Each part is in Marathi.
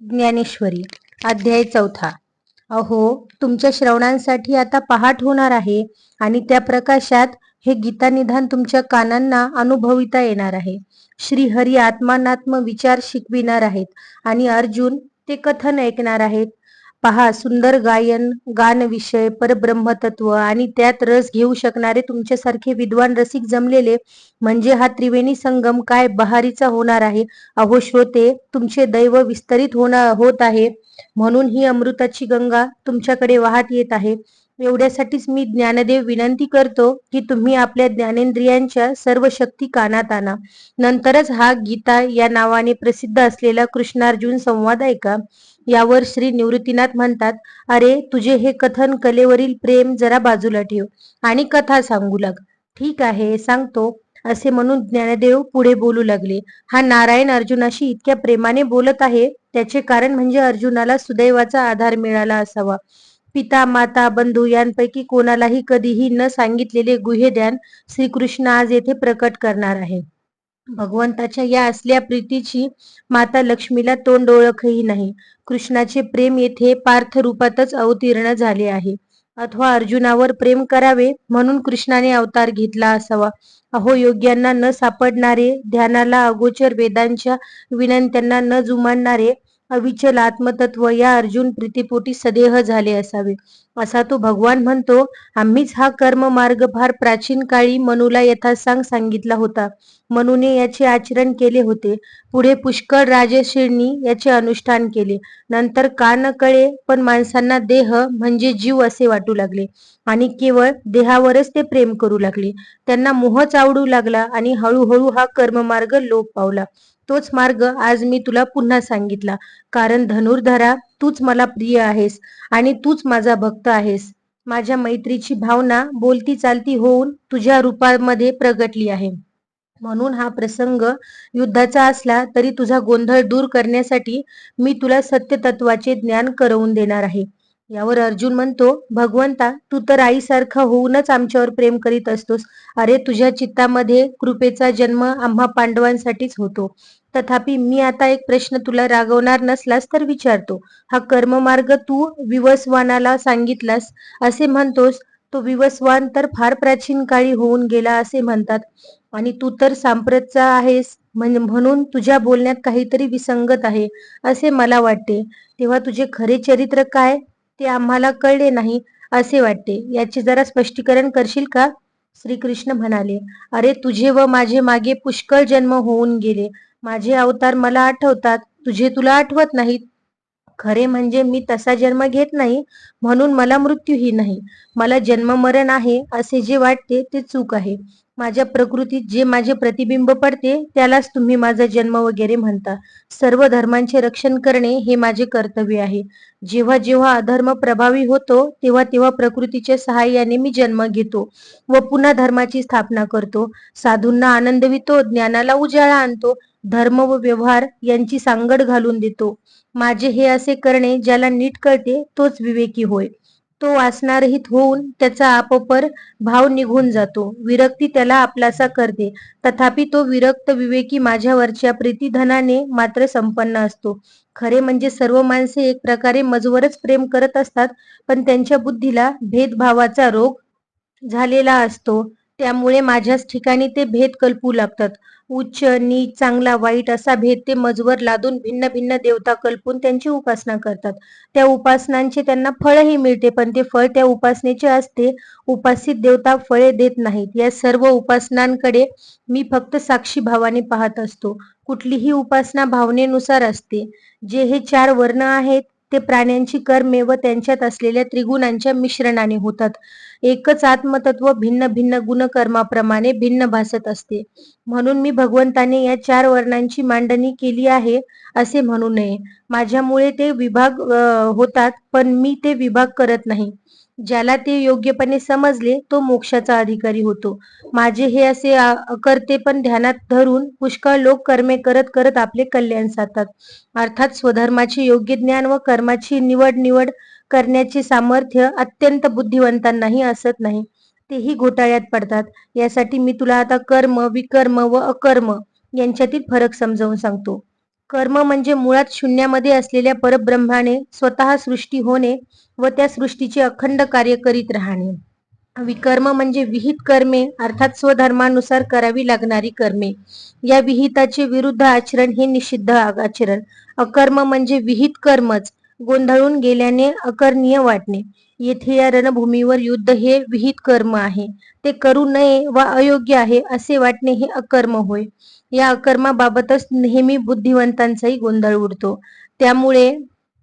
ज्ञानेश्वरी अध्याय चौथा. अहो तुमच्या श्रवणांसाठी आता पहाट होणार आहे आणि त्या प्रकाशात हे गीतानिधान तुमच्या कानांना अनुभविता येणार आहे. श्रीहरी आत्मानात्म विचार शिकविणार आहेत आणि अर्जुन ते कथन ऐकणार आहेत. पहा सुंदर गायन गान विषय परब्रह्मतत्व आणि त्यात रस घेऊ शकणारे तुमच्यासारखे विद्वान रसिक जमलेले म्हणजे हा त्रिवेणी संगम काय बहारीचा होणार आहे? अहो श्रोते तुमचे दैव विस्तरित होणार होत आहे. म्हणून ही अमृताची गंगा तुमच्याकडे वाहत येत आहे. एवढ्यासाठीच मी ज्ञानदेव विनंती करतो की तुम्ही आपल्या ज्ञानेंद्रियांच्या सर्व शक्ती कानात आणा. नंतरच हा गीता या नावाने प्रसिद्ध असलेला कृष्णार्जुन संवाद ऐका. यावर श्री निवृत्तीनाथ म्हणतात अरे तुझे हे कथन कलेवरील प्रेम जरा बाजूला ठेव आणि कथा सांगू लाग. ठीक आहे सांगतो असे म्हणून ज्ञानदेव पुढे बोलू लागले. हा नारायण अर्जुनाशी इतक्या प्रेमाने बोलत आहे त्याचे कारण म्हणजे अर्जुनाला सुदैवाचा आधार मिळाला असावा. पिता माता बंधू यांपैकी कोणालाही कधीही न सांगितलेले गुहे ज्ञान श्रीकृष्ण आज येथे प्रकट करणार आहे. भगवंताच्या या असल्या प्रीतीची माता लक्ष्मीला तोंड ओळखही नाही. कृष्णाचे प्रेम येथे पार्थ रूपातच अवतीर्ण झाले आहे. अथवा अर्जुनावर प्रेम करावे म्हणून कृष्णाने अवतार घेतला असावा. अहो योग्यांना न सापडणारे ध्यानाला अगोचर वेदांच्या विनंत्यांना न जुमानणारे अविचल आत्मतत्व या अर्जुन प्रीतीपोटी सदेह झाले असावे. असा तो भगवान म्हणतो आम्हीच हा कर्म मार्ग फार प्राचीन काळी मनुला यथासांग सांगितला होता. मनुने याचे आचरण केले होते. पुढे पुष्कळ राजश्रेणी याचे अनुष्ठान केले. नंतर का न कळे पण माणसांना देह म्हणजे जीव असे वाटू लागले. आणि केवळ देहावरच ते प्रेम करू लागले. त्यांना मोहच आवडू लागला आणि हळूहळू हा कर्ममार्ग लोप पावला. तोच मार्ग आज मी तुला पुन्हा सांगितला. कारण धनुर्धरा तूच मला प्रिय आहेस आणि तूच माझा भक्त आहेस. माझ्या मैत्रीची भावना बोलती चालती होऊन तुझ्या रूपामध्ये प्रगटली आहे. म्हणून हा प्रसंग युद्धाचा असला तरी तुझा गोंधळ दूर करण्यासाठी मी तुला सत्य तत्वाचे ज्ञान करवून देणार आहे. यावर अर्जुन म्हणतो भगवंता तू तर आईसारखा होऊनच आमच्यावर प्रेम करीत असतोस. अरे तुझ्या चित्तामध्ये कृपेचा जन्म आम्हा पांडवांसाठीच होतो. तथापि मी आता एक प्रश्न तुला रागवणार नसलास तर विचारतो. हा कर्ममार्ग तू विवस्वानाला सांगितलास असे म्हणतोस तो विवस्वान तर फार प्राचीन काळी होऊन गेला असे म्हणतात. आणि तू तर सांप्रतचा आहेस म्हणून तुझ्या बोलण्यात काहीतरी विसंगत आहे असे मला वाटते. तेव्हा तुझे खरे चरित्र काय? ते आम्हाला कळले नाही असे वाटते. याचे जरा स्पष्टीकरण करशील का? श्रीकृष्ण म्हणाले अरे तुझे व माझे मागे पुष्कळ जन्म होऊन गेले. माझे अवतार मला आठवतात. तुझे तुला आठवत नाहीत. खरे म्हणजे मी तसा जन्म घेत नाही म्हणून मला मृत्यूही नाही. मला जन्म मरण आहे असे जे वाटते ते चूक आहे. माझ्या प्रकृतीत जे माझे प्रतिबिंब पडते त्यालाच तुम्ही माझा जन्म वगैरे म्हणता. सर्व धर्मांचे रक्षण करणे हे माझे कर्तव्य आहे. जेव्हा जेव्हा अधर्म प्रभावी होतो तेव्हा तेव्हा प्रकृतीच्या सहाय्याने मी जन्म घेतो व पुन्हा धर्माची स्थापना करतो. साधूंना आनंदवितो ज्ञानाला उजाळा आणतो धर्म व व्यवहार यांची सांगड घालून देतो. माझे हे असे करणे ज्याला नीट कळते तोच विवेकी होय. तो वासनारहित होऊन त्याचा आपोपर भाव निघून जातो. विरक्ती त्याला आपलासा करते. तथापि तो विरक्त विवेकी माझ्यावरच्या प्रीतीधनाने मात्र संपन्न असतो. खरे म्हणजे सर्व माणसे एक प्रकारे मजवरच प्रेम करत असतात पण त्यांच्या बुद्धीला भेदभावाचा रोग झालेला असतो. त्यामुळे माझ्याच ठिकाणी ते भेद कल्पू लागतात. उच्च नीच चांगला वाईट असा भेद ते मजवर लादून भिन्न भिन्न देवता कल्पून त्यांची उपासना करतात. त्या उपासनांचे त्यांना फळही मिळते पण ते फळ त्या उपासनेचे असते. उपासित देवता फळे देत नाहीत. या सर्व उपासनांकडे मी फक्त साक्षी भावाने पाहत असतो. कुठलीही उपासना भावनेनुसार असते. जे हे चार वर्ण आहेत ते प्राण्यांची कर्मे व त्यांच्यात असलेल्या त्रिगुणांच्या मिश्रणाने होतात. एकच आत्मतत्व भिन्न भिन्न गुणकर्माप्रमाणे भिन्न भासत असते. म्हणून मी भगवंताने या चार वर्णांची मांडणी केली आहे असे म्हणू नये. माझ्यामुळे ते विभाग होतात पण मी ते विभाग करत नाही. ज्याला ते योग्यपणे समजले तो मोक्षाचा अधिकारी होतो. माझे हे असे करते पण ध्यानात धरून पुष्कळ लोक कर्मे करत करत आपले कल्याण साधतात. अर्थात स्वधर्माचे योग्य ज्ञान व कर्माची निवड निवड करण्याचे सामर्थ्य अत्यंत बुद्धिवंतांनाही असत नाही. तेही घोटाळ्यात पडतात. यासाठी मी तुला आता कर्म विकर्म व अकर्म यांच्यातील फरक समजावून सांगतो. कर्म म्हणजे मुळात शून्यामध्ये असलेल्या परब्रह्माने स्वतः सृष्टी होणे व त्या सृष्टीचे अखंड कार्य करीत राहणे. विकर्म म्हणजे विहित कर्मे अर्थात स्वधर्मानुसार करावी लागणारी कर्मे. या विहिताचे विरुद्ध आचरण हे निषिद्ध आचरण. अकर्म म्हणजे विहित कर्मच गोंधळून गेल्याने अकर्णीय वाटणे. येथे या रणभूमीवर युद्ध हे विहित कर्म आहे. ते करू नये वा अयोग्य आहे असे वाटणे हे अकर्म होय. या अकर्माबाबतच नेहमी बुद्धिवंतांचाही गोंधळ उडतो. त्यामुळे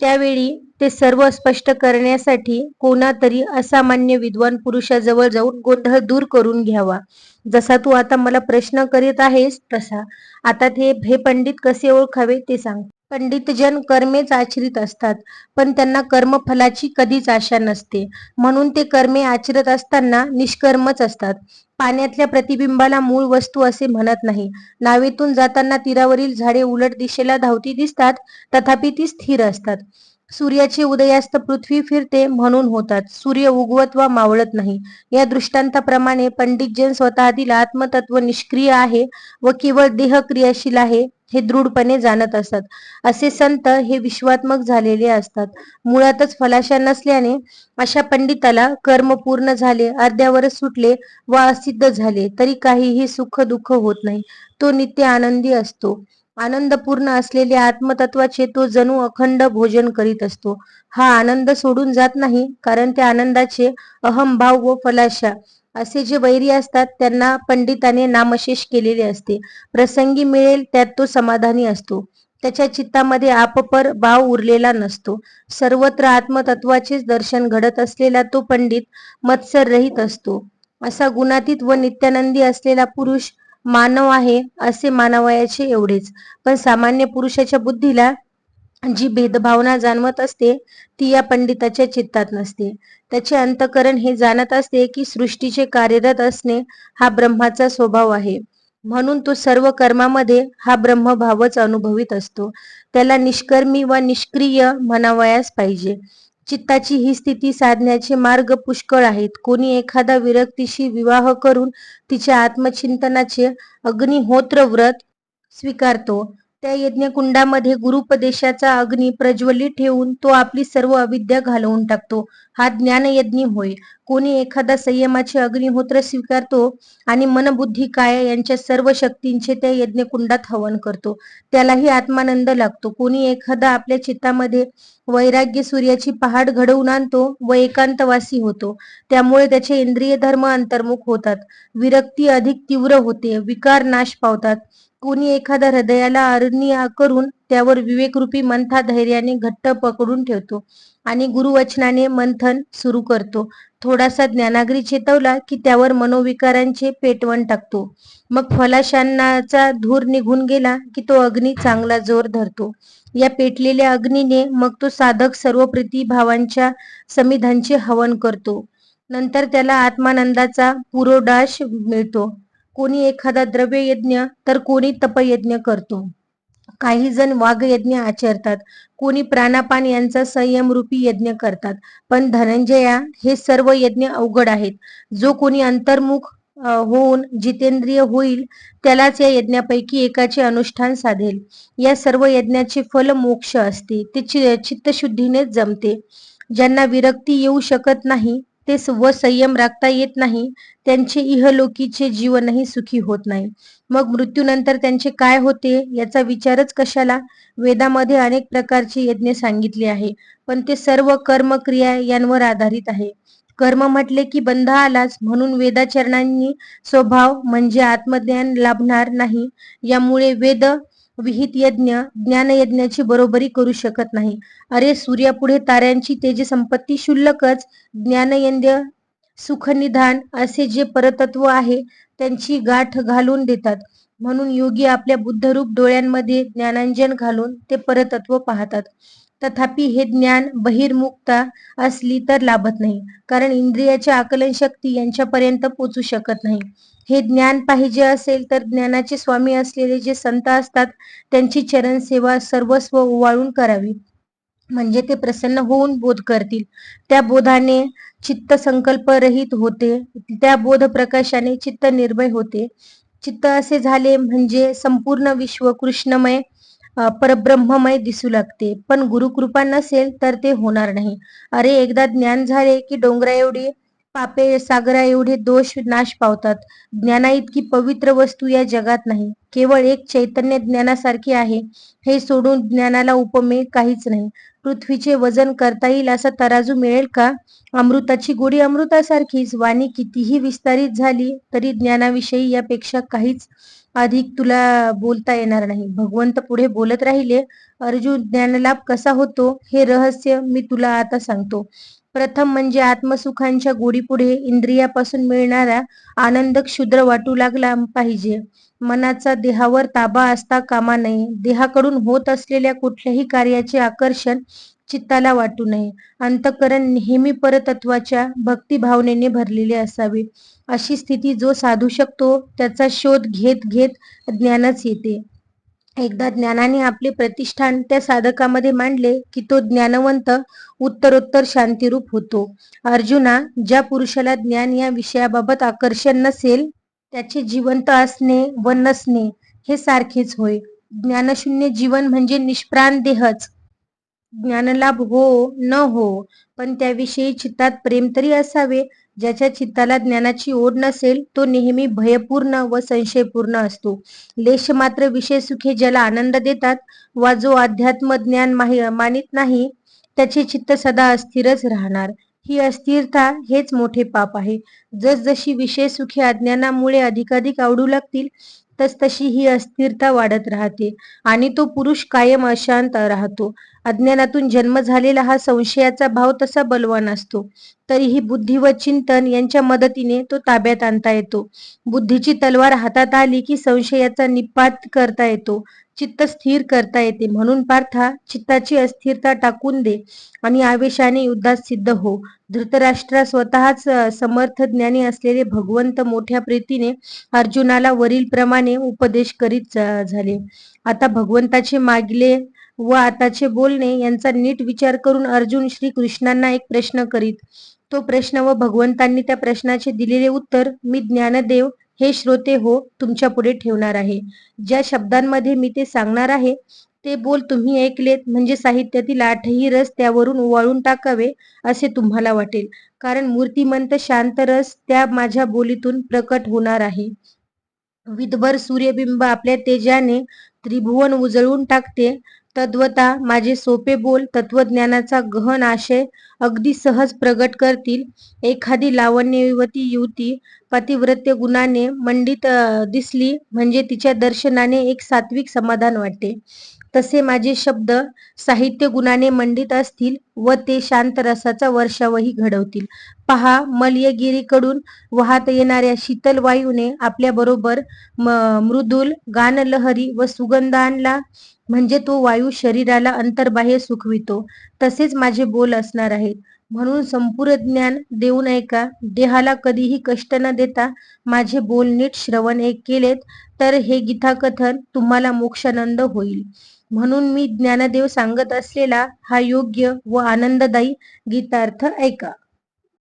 त्यावेळी ते सर्व स्पष्ट करण्यासाठी कोणातरी असामान्य विद्वान पुरुषाजवळ जाऊन गोंधळ दूर करून घ्यावा. जसा तू आता मला प्रश्न करीत आहेस तसा. आता ते हे पंडित कसे ओळखावे ते सांग. पंडितजन कर्मेच आचरित असतात पण त्यांना कर्मफलाची कधीच आशा नसते. म्हणून ते कर्मे आचरत असताना निष्कर्मच असतात. पाण्यातल्या प्रतिबिंबाला मूळ वस्तू असे म्हणत नाही. नावेतून जाताना तीरावरील झाडे उलट दिशेला धावती दिसतात तथापि ती स्थिर असतात. सूर्याचे उदयास्त पृथ्वी फिरते म्हणून होतात. सूर्य उगवत वा मावळत नाही. या दृष्टांताप्रमाणे पंडितजन स्वतःतील आत्मतत्व निष्क्रिय आहे व केवळ देह क्रियाशील आहे हे दृढपणे जाणत असतात असे संत हे विश्वात्मक झालेले असतात. मुळातच फलाशा नसल्याने अशा पंडिताला कर्म पूर्ण झाले अर्ध्यावरच सुटले वा असिद्ध झाले तरी काहीही सुख दुःख होत नाही. तो नित्य आनंदी असतो. आनंदपूर्ण असलेल्या आत्मतत्वाचे तो जणू अखंड भोजन करीत असतो. हा आनंद सोडून जात नाही कारण त्या आनंदाचे अहमभाव व फलाशा असे जे वैरी असतात त्यांना पंडिताने नामशेष केलेले असते. प्रसंगी मिळेल त्यात तो समाधानी असतो. त्याच्या चित्तामध्ये आपपर भाव उरलेला नसतो. सर्वत्र आत्मतत्वाचेच दर्शन घडत असलेला तो पंडित मत्सर रहित असतो. असा गुणातीत व नित्यानंदी असलेला पुरुष मानव आहे असे मानवयाचे एवढेच. पण सामान्य पुरुषाच्या बुद्धीला जी भेदभावना जाणवत असते ती या पंडिताच्या चित्तात नसते. त्याचे अंतकरण हे जाणत असते की सृष्टीचे कार्यरत असणे हा ब्रह्माचा स्वभाव आहे. म्हणून तो सर्व कर्मामध्ये हा ब्रह्मभावच अनुभवित असतो. त्याला निष्कर्मी व निष्क्रिय म्हणावयास पाहिजे. चित्ताची ही स्थिती साधण्याचे मार्ग पुष्कळ आहेत. कोणी एखादा विरक्तीशी विवाह करून तिच्या आत्मचिंतनाचे अग्निहोत्र व्रत स्वीकारतो. त्या यज्ञकुंडामध्ये गुरुपदेशाचा अग्नी प्रज्वलित ठेवून तो आपली सर्व अविद्या घालवून टाकतो. हा ज्ञानयज्ञ होय. कोणी एखादा संयमाचे अग्निहोत्र स्वीकारतो आणि मनबुद्धी काय यांच्या सर्व शक्तींचे त्या यज्ञकुंडात हवन करतो. त्यालाही आत्मानंद लागतो. कोणी एखादा आपल्या चित्तामध्ये वैराग्य सूर्याची पहाड घडवून आणतो व एकांतवासी होतो. त्यामुळे त्याचे इंद्रिय धर्म अंतर्मुख होतात. विरक्ती अधिक तीव्र होते. विकार नाश पावतात. कोणी एखाद्या हृदयाला अरण्य करून त्यावर विवेकरूपी मंथा धैर्याने घट्ट पकडून ठेवतो आणि गुरुवचनाने मंथन सुरू करतो. थोडासा ज्ञानाग्री चेतवला की त्यावर मनोविकारांचे पेटवण टाकतो. मग फलाशांनाचा धूर निघून गेला की तो अग्नी चांगला जोर धरतो. या पेटलेल्या अग्नीने मग तो साधक सर्व प्रतिभावांच्या समिधांचे हवन करतो. नंतर त्याला आत्मानंदाचा पुरोडाश मिळतो. कोणी एखादा द्रव्य यज्ञ तर कोणी तपयज्ञ करतो. काही जण वाघयज्ञ आचरतात. कोणी प्राणापान यांचा संयमरूपी यज्ञ करतात. पण धनंजया हे सर्व यज्ञ अवघड आहेत. जो कोणी अंतर्मुख होऊन जितेंद्रिय होईल त्यालाच या यज्ञापैकी एकाचे अनुष्ठान साधेल. या सर्व यज्ञाचे फल मोक्ष असते. ते चित्तशुद्धीनेच जमते. ज्यांना विरक्ती येऊ शकत नाही ते व संयम राखता येत नाही. त्यांचे इहलोकीचे जीवनही सुखी होत नाही. मग मृत्यूनंतर त्यांचे काय होते याचा विचारच कशाला? वेदामध्ये अनेक प्रकारचे यज्ञ सांगितले आहे पण ते सर्व कर्म क्रिया यांवर आधारित आहे. कर्म म्हटले की बंध आलाच म्हणून वेदाचरणांनी स्वभाव म्हणजे आत्मज्ञान लाभणार नाही. यामुळे वेद विहित यज्ञ ज्ञानयज्ञाची बरोबरी करू शकत नाही. अरे सूर्यापुढे ताऱ्यांची तेज संपत्ती शुल्लकच ज्ञानयज्ञ सुखनिधान असे जे परतत्व आहे त्यांची गाठ घालून देतात. म्हणून योगी आपल्या बुद्धरूप डोळ्यांमध्ये ज्ञानांजन घालून ते परतत्व पाहतात. तथापि हे ज्ञान बहिर्मुक्ता असली तर लाभत नाही कारण इंद्रियाच्या आकलन शक्ती यांच्यापर्यंत पोचू शकत नाही. हे ज्ञान पाहिजे असेल तर ज्ञानाचे स्वामी असलेले जे संत असतात त्यांची चरण सेवा सर्वस्व ओवाळून करावी. म्हणजे ते प्रसन्न होऊन बोध करतील. त्या बोधाने चित्त संकल्प रहित होते. त्या बोध प्रकाशाने चित्त निर्भय होते. चित्त असे झाले म्हणजे संपूर्ण विश्व कृष्णमय परब्रह्ममय दिसू लागते. पण गुरुकृपा नसेल तर ते होणार नाही. अरे एकदा ज्ञान झाले की डोंगरा एवढी पापे सागरा एवढे दोष नाश पावतात. ज्ञाना इतकी पवित्र वस्तू या जगात नाही. केवळ एक चैतन्य ज्ञानासारखी आहे. हे सोडून ज्ञानाला उपमेय काहीच नाही. पृथ्वीचे वजन करता येईल असा तराजू मिळेल का? अमृताची गोडी अमृतासारखीच. वाणी कितीही विस्तारित झाली तरी ज्ञानाविषयी यापेक्षा काहीच अधिक तुला बोलता येणार नाही. भगवंत पुढे बोलत राहिले अर्जुन ज्ञानलाभ कसा होतो? हे रहस्य मी तुला आता सांगतो. प्रथम म्हणजे आत्मसुखांच्या गोडीपुढे इंद्रियापासून मिळणारा आनंद क्षुद्र वाटू लागला पाहिजे. मनाचा देहावर ताबा असता कामा नये. देहाकडून होत असलेल्या कुठल्याही कार्याचे आकर्षण चित्ताला वाटू नये. अंतकरण नेहमी परतत्वाच्या भक्तिभावनेने भरलेले असावे. अशी स्थिती जो साधू शकतो त्याचा शोध घेत घेत ज्ञानच येते. एकदा ज्ञानाने आपले प्रतिष्ठान त्या साधकामध्ये मांडले की तो ज्ञानवंत उत्तरोत्तर शांतिरूप होतो. अर्जुना ज्या पुरुषाला ज्ञान या विषयाबाबत आकर्षण नसेल त्याचे जिवंत असणे व नसणे हे सारखेच होय. ज्ञानशून्य जीवन म्हणजे निष्प्राण देहच. ज्ञानलाभ हो न हो पण त्याविषयी चित्तात प्रेम तरी असावे. ज्याच्या चित्ताला ज्ञानाची ओढ नसेल तो नेहमी भयपूर्ण व संशयपूर्ण असतो. लेश मात्र विषय सुखे ज्याला आनंद देतात वा जो अध्यात्म ज्ञान मानित नाही त्याचे चित्त सदा अस्थिरच राहणार. ही अस्थिरता हेच मोठे पाप आहे. जसजशी विषय सुखे अज्ञानामुळे अधिकाधिक आवडू लागतील तस तशी ही अस्थिरता वाढत राहते आणि तो पुरुष कायम अशांत राहतो. अज्ञानातून जन्म झालेला हा संशयाचा भाव तसा बलवान असतो. तरीही बुद्धी व चिंतन यांच्या मदतीने तो ताब्यात आणता येतो. बुद्धीची तलवार हातात आली की संशयाचा निपात करता येतो. चित्त स्थिर करता येते. म्हणून पार्था चित्ताची अस्थिरता टाकून दे आणि आवेशाने युद्धात सिद्ध हो. धृतराष्ट्रा स्वतःच समर्थ ज्ञानी असलेले भगवंत मोठ्या प्रीतीने अर्जुनाला वरील प्रमाणे उपदेश करीत झाले. आता भगवंताचे मागले व आताचे बोलणे यांचा नीट विचार करून अर्जुन श्री कृष्णांना एक प्रश्न करीत. तो प्रश्न व भगवंतांनी त्या प्रश्नाचे दिलेले उत्तर मी ज्ञानदेव हे श्रोते हो तुमच्यापुढे ठेवणार आहे. ज्या शब्दांमध्ये मी ते सांगणार आहे ते बोल तुम्ही ऐकलेत. म्हणजे साहित्यातील आठही रस त्यावरून ओवाळून टाकावे असे तुम्हाला वाटेल. कारण मूर्तिमंत शांत रस त्या माझ्या बोलीतून प्रकट होणार आहे. विधभर सूर्यबिंब आपल्या तेजाने त्रिभुवन उजळून टाकते. तद्वता माझे सोपे बोल तत्वज्ञानाचा गहन आशय अगदी सहज प्रगट करतील. एखादी लावण्यवती युवती पतिव्रत्य गुणाने मंडित दिसली म्हणजे तिच्या दर्शनाने एक सात्विक समाधान वाटते. तसे माझे शब्द साहित्य गुणाने मंडित असतील व ते शांत रसाचा वर्षावही घडवतील. पहा मलयगिरीकडून वाहत येणाऱ्या शीतल वायूने आपल्या बरोबर मृदुल गानलहरी व सुगंधांला म्हणजे तो वायू शरीराला अंतर्बाह्य सुखवितो तसेच माझे बोल असणार आहेत. म्हणून संपूर्ण ज्ञान देऊन ऐका देहाला कधीही कष्ट न देता माझे बोल नीट श्रवण एक केलेत तर हे गीताकथन तुम्हाला मोक्षानंद होईल. म्हणून मी ज्ञानदेव सांगत असलेला हा योग्य व आनंददायी गीतार्थ ऐका.